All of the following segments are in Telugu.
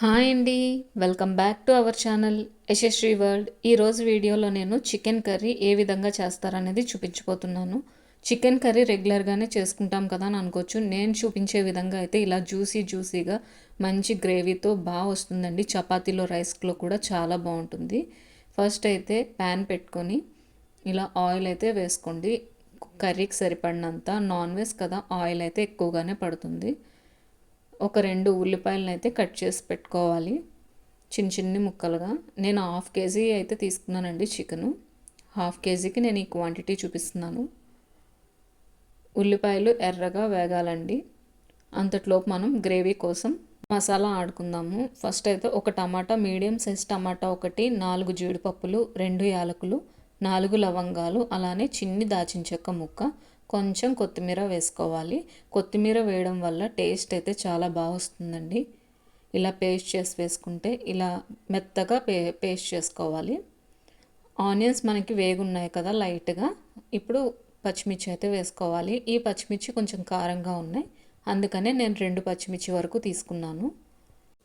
హాయ్ అండి. Welcome back to our channel Yashasvi world. ఈరోజు వీడియోలో నేను చికెన్ కర్రీ ఏ విధంగా చేస్తారనేది చూపించబోతున్నాను. చికెన్ కర్రీ రెగ్యులర్గానే చేసుకుంటాం కదా అని అనుకోవచ్చు. నేను చూపించే విధంగా అయితే ఇలా జ్యూసీ జ్యూసీగా మంచి గ్రేవీతో బాగా వస్తుందండి. చపాతీలో రైస్లో కూడా చాలా బాగుంటుంది. ఫస్ట్ అయితే ప్యాన్ పెట్టుకొని ఇలా ఆయిల్ అయితే వేసుకోండి. కర్రీకి సరిపడినంత. నాన్ వెజ్ కదా ఆయిల్ అయితే ఎక్కువగానే పడుతుంది. ఒక రెండు ఉల్లిపాయలను అయితే కట్ చేసి పెట్టుకోవాలి. చిన్న చిన్ని ముక్కలుగా. నేను హాఫ్ కేజీ అయితే తీసుకున్నానండి చికెను. హాఫ్ కేజీకి నేను ఈ క్వాంటిటీ చూపిస్తున్నాను. ఉల్లిపాయలు ఎర్రగా వేగాలండి. అంతట్లోపు మనం గ్రేవీ కోసం మసాలా ఆడుకుందాము. ఫస్ట్ అయితే ఒక టమాటా మీడియం సైజ్ టమాటా ఒకటి నాలుగు జీడిపప్పులు రెండు యాలకులు నాలుగు లవంగాలు అలానే చిన్ని దాచిన చెక్క ముక్క కొంచెం కొత్తిమీర వేసుకోవాలి. కొత్తిమీర వేయడం వల్ల టేస్ట్ అయితే చాలా బాగా వస్తుందండి. ఇలా పేస్ట్ చేసి వేసుకుంటే ఇలా మెత్తగా పే పేస్ట్ చేసుకోవాలి. ఆనియన్స్ మనకి వేగున్నాయి కదా లైట్గా. ఇప్పుడు పచ్చిమిర్చి అయితే వేసుకోవాలి. ఈ పచ్చిమిర్చి కొంచెం కారంగా ఉన్నాయి. అందుకనే నేను రెండు పచ్చిమిర్చి వరకు తీసుకున్నాను.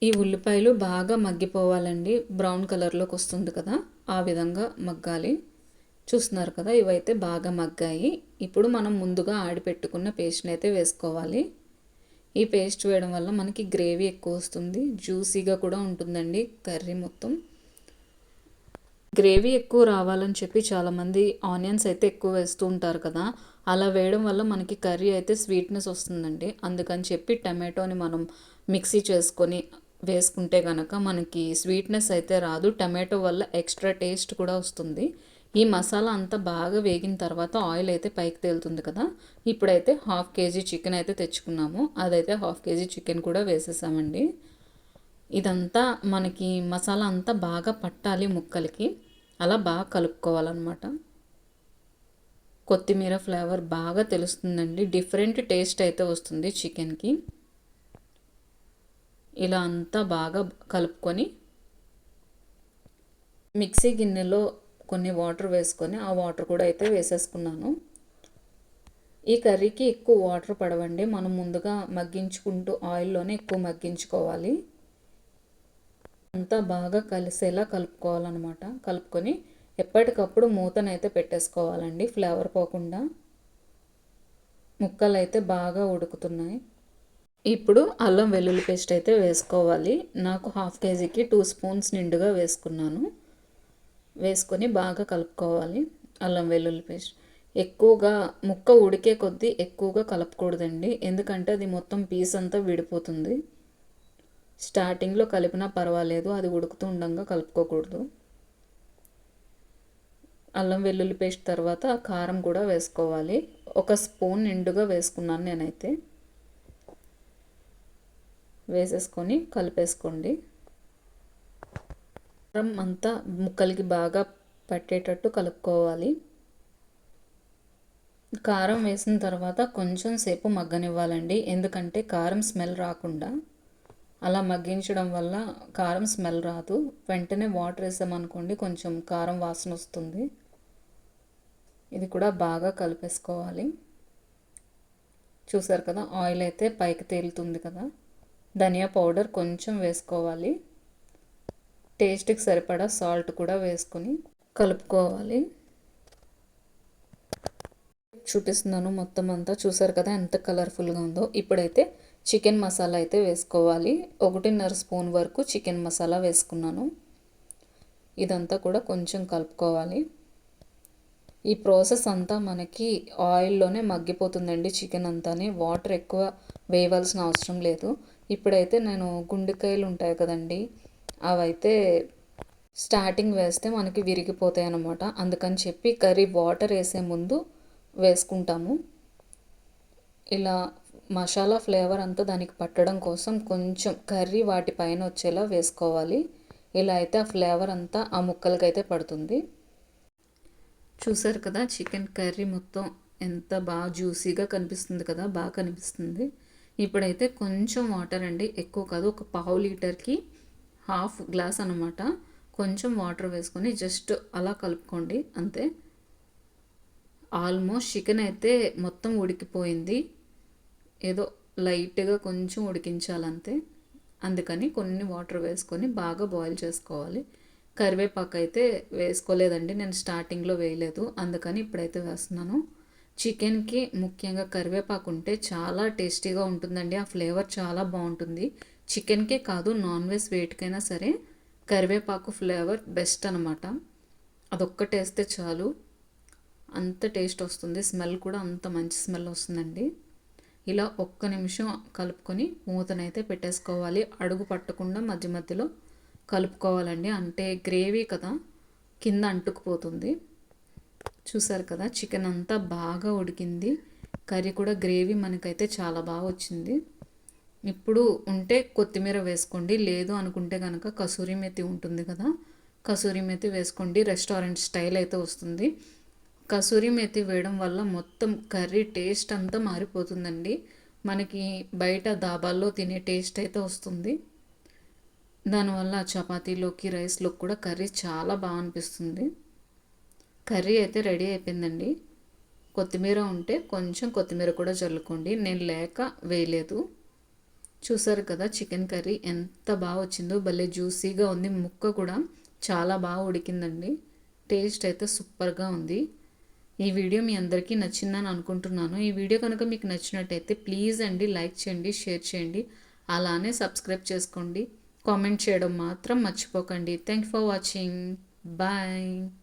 ఈ ఉల్లిపాయలు బాగా మగ్గిపోవాలండి. బ్రౌన్ కలర్లోకి వస్తుంది కదా. ఆ విధంగా మగ్గాలి. చూస్తున్నారు కదా ఇవైతే బాగా మగ్గాయి. ఇప్పుడు మనం ముందుగా ఆడిపెట్టుకున్న పేస్ట్ని అయితే వేసుకోవాలి. ఈ పేస్ట్ వేయడం వల్ల మనకి గ్రేవీ ఎక్కువ వస్తుంది. జ్యూసీగా కూడా ఉంటుందండి కర్రీ మొత్తం. గ్రేవీ ఎక్కువ రావాలని చెప్పి చాలామంది ఆనియన్స్ అయితే ఎక్కువ వేస్తూ ఉంటారు కదా అలా వేయడం వల్ల మనకి కర్రీ అయితే స్వీట్నెస్ వస్తుందండి. అందుకని చెప్పి టమాటోని మనం మిక్సీ చేసుకొని వేసుకుంటే కనుక మనకి స్వీట్నెస్ అయితే రాదు. టమాటో వల్ల ఎక్స్ట్రా టేస్ట్ కూడా వస్తుంది. ఈ మసాలా అంతా బాగా వేగిన తర్వాత ఆయిల్ అయితే పైకి తేలుతుంది కదా. ఇప్పుడైతే హాఫ్ కేజీ చికెన్ అయితే తెచ్చుకున్నాము. అదైతే హాఫ్ కేజీ చికెన్ కూడా వేసేసామండి. ఇదంతా మనకి మసాలా అంతా బాగా పట్టాలి ముక్కలకి. అలా బాగా కలుపుకోవాలన్నమాట. కొత్తిమీర ఫ్లేవర్ బాగా తెలుస్తుందండి. డిఫరెంట్ టేస్ట్ అయితే వస్తుంది చికెన్కి. ఇలా అంతా బాగా కలుపుకొని మిక్సీ గిన్నెలో కొన్ని వాటర్ వేసుకొని ఆ వాటర్ కూడా అయితే వేసేసుకున్నాను. ఈ కర్రీకి ఎక్కువ వాటర్ పడవండి. మనం ముందుగా మగ్గించుకుంటూ ఆయిల్లోనే ఎక్కువ మగ్గించుకోవాలి. అంతా బాగా కలిసేలా కలుపుకోవాలన్నమాట. కలుపుకొని ఎప్పటికప్పుడు మూతనైతే పెట్టేసుకోవాలండి. ఫ్లేవర్ పోకుండా ముక్కలు అయితే బాగా ఉడుకుతున్నాయి. ఇప్పుడు అల్లం వెల్లుల్లి పేస్ట్ అయితే వేసుకోవాలి. నాకు హాఫ్ కేజీకి టూ స్పూన్స్ నిండుగా వేసుకున్నాను. వేసుకొని బాగా కలుపుకోవాలి. అల్లం వెల్లుల్లి పేస్ట్. ఎక్కువగా ముక్క ఉడికే కొద్దీ ఎక్కువగా కలపకూడదండి. ఎందుకంటే అది మొత్తం పీస్ అంతా విడిపోతుంది. స్టార్టింగ్లో కలిపినా పర్వాలేదు. అది ఉడుకుతూ ఉండగా కలుపుకోకూడదు. అల్లం వెల్లుల్లి పేస్ట్ తర్వాత కారం కూడా వేసుకోవాలి. ఒక స్పూన్ నిండుగా వేసుకున్నాను నేనైతే. వేసేసుకొని కలిపేసుకోండి. కారం అంతా ముక్కలకి బాగా పట్టేటట్టు కలుపుకోవాలి. కారం వేసిన తర్వాత కొంచెం సేపు మగ్గనివ్వాలండి. ఎందుకంటే కారం స్మెల్ రాకుండా. అలా మగ్గించడం వల్ల కారం స్మెల్ రాదు. వెంటనే వాటర్ వేసామనుకోండి కొంచెం కారం వాసన వస్తుంది. ఇది కూడా బాగా కలిపేసుకోవాలి. చూసారు కదా ఆయిల్ అయితే పైకి తేలుతుంది కదా. ధనియా పౌడర్ కొంచెం వేసుకోవాలి. టేస్ట్కి సరిపడా సాల్ట్ కూడా వేసుకొని కలుపుకోవాలి. చూపిస్తున్నాను మొత్తం అంతా. చూసారు కదా ఎంత కలర్ఫుల్గా ఉందో. ఇప్పుడైతే చికెన్ మసాలా అయితే వేసుకోవాలి. ఒకటిన్నర స్పూన్ వరకు చికెన్ మసాలా వేసుకున్నాను. ఇదంతా కూడా కొంచెం కలుపుకోవాలి. ఈ ప్రాసెస్ అంతా మనకి ఆయిల్లోనే మగ్గిపోతుందండి చికెన్ అంతానే. వాటర్ ఎక్కువ వేయవలసిన అవసరం లేదు. ఇప్పుడైతే నేను గుండెకాయలు ఉంటాయి కదండి అవైతే స్టార్టింగ్ వేస్తే మనకి విరిగిపోతాయి అన్నమాట. అందుకని చెప్పి కర్రీ వాటర్ వేసే ముందు వేసుకుంటాము. ఇలా మసాలా ఫ్లేవర్ అంతా దానికి పట్టడం కోసం కొంచెం కర్రీ వాటిపైన వచ్చేలా వేసుకోవాలి. ఇలా అయితే ఆ ఫ్లేవర్ అంతా ఆ ముక్కలకి అయితే పడుతుంది. చూసారు కదా చికెన్ కర్రీ మొత్తం ఎంత బాగా జ్యూసీగా కనిపిస్తుంది కదా బాగా కనిపిస్తుంది. ఇప్పుడైతే కొంచెం వాటర్ అండి ఎక్కువ కాదు ఒక పావు లీటర్కి హాఫ్ గ్లాస్ అనమాట కొంచెం వాటర్ వేసుకొని జస్ట్ అలా కలుపుకోండి అంతే. ఆల్మోస్ట్ చికెన్ అయితే మొత్తం ఉడికిపోయింది. ఏదో లైట్గా కొంచెం ఉడికించాలంతే. అందుకని కొన్ని వాటర్ వేసుకొని బాగా బాయిల్ చేసుకోవాలి. కరివేపాకు అయితే వేసుకోలేదండి నేను స్టార్టింగ్లో వేయలేదు. అందుకని ఇప్పుడైతే వేస్తున్నాను. చికెన్కి ముఖ్యంగా కరివేపాకు ఉంటే చాలా టేస్టీగా ఉంటుందండి. ఆ ఫ్లేవర్ చాలా బాగుంటుంది. చికెన్కే కాదు నాన్ వెజ్ వేటికైనా సరే కరివేపాకు ఫ్లేవర్ బెస్ట్ అనమాట అదొక్కటి వేస్తే చాలు. అంత టేస్ట్ వస్తుంది స్మెల్ కూడా అంత మంచి స్మెల్ వస్తుందండి. ఇలా ఒక్క నిమిషం కలుపుకొని మూతనైతే పెట్టేసుకోవాలి. అడుగు పట్టకుండా మధ్య మధ్యలో కలుపుకోవాలండి. అంటే గ్రేవీ కదా కింద అంటుకుపోతుంది. చూసారు కదా చికెన్ అంతా బాగా ఉడికింది. కర్రీ కూడా గ్రేవీ మనకైతే చాలా బాగా వచ్చింది. ఇప్పుడు ఉంటే కొత్తిమీర వేసుకోండి. లేదు అనుకుంటే కనుక కసూరి మెతి ఉంటుంది కదా కసూరి మెతి వేసుకోండి. రెస్టారెంట్ స్టైల్ అయితే వస్తుంది. కసూరి మెతి వేయడం వల్ల మొత్తం కర్రీ టేస్ట్ అంతా మారిపోతుందండి. మనకి బయట దాబాల్లో తినే టేస్ట్ అయితే వస్తుంది. దానివల్ల చపాతీలోకి రైస్లోకి కూడా కర్రీ చాలా బాగా అనిపిస్తుంది. కర్రీ అయితే రెడీ అయిపోయిందండి. కొత్తిమీర ఉంటే కొంచెం కొత్తిమీర కూడా చల్లుకోండి. నేను లేక వేయలేదు. చూసారు కదా చికెన్ కర్రీ ఎంత బాగా వచ్చిందో భలే జ్యూసీగా ఉంది ముక్క కూడా చాలా బాగా ఉడికిందండి. టేస్ట్ అయితే సూపర్గా ఉంది. ఈ వీడియో మీ అందరికీ నచ్చిందని అనుకుంటున్నాను. ఈ వీడియో కనుక మీకు నచ్చినట్టయితే ప్లీజ్ అండి లైక్ చేయండి షేర్ చేయండి అలానే సబ్స్క్రైబ్ చేసుకోండి. కామెంట్ చేయడం మాత్రం మర్చిపోకండి. Thank for watching. బాయ్.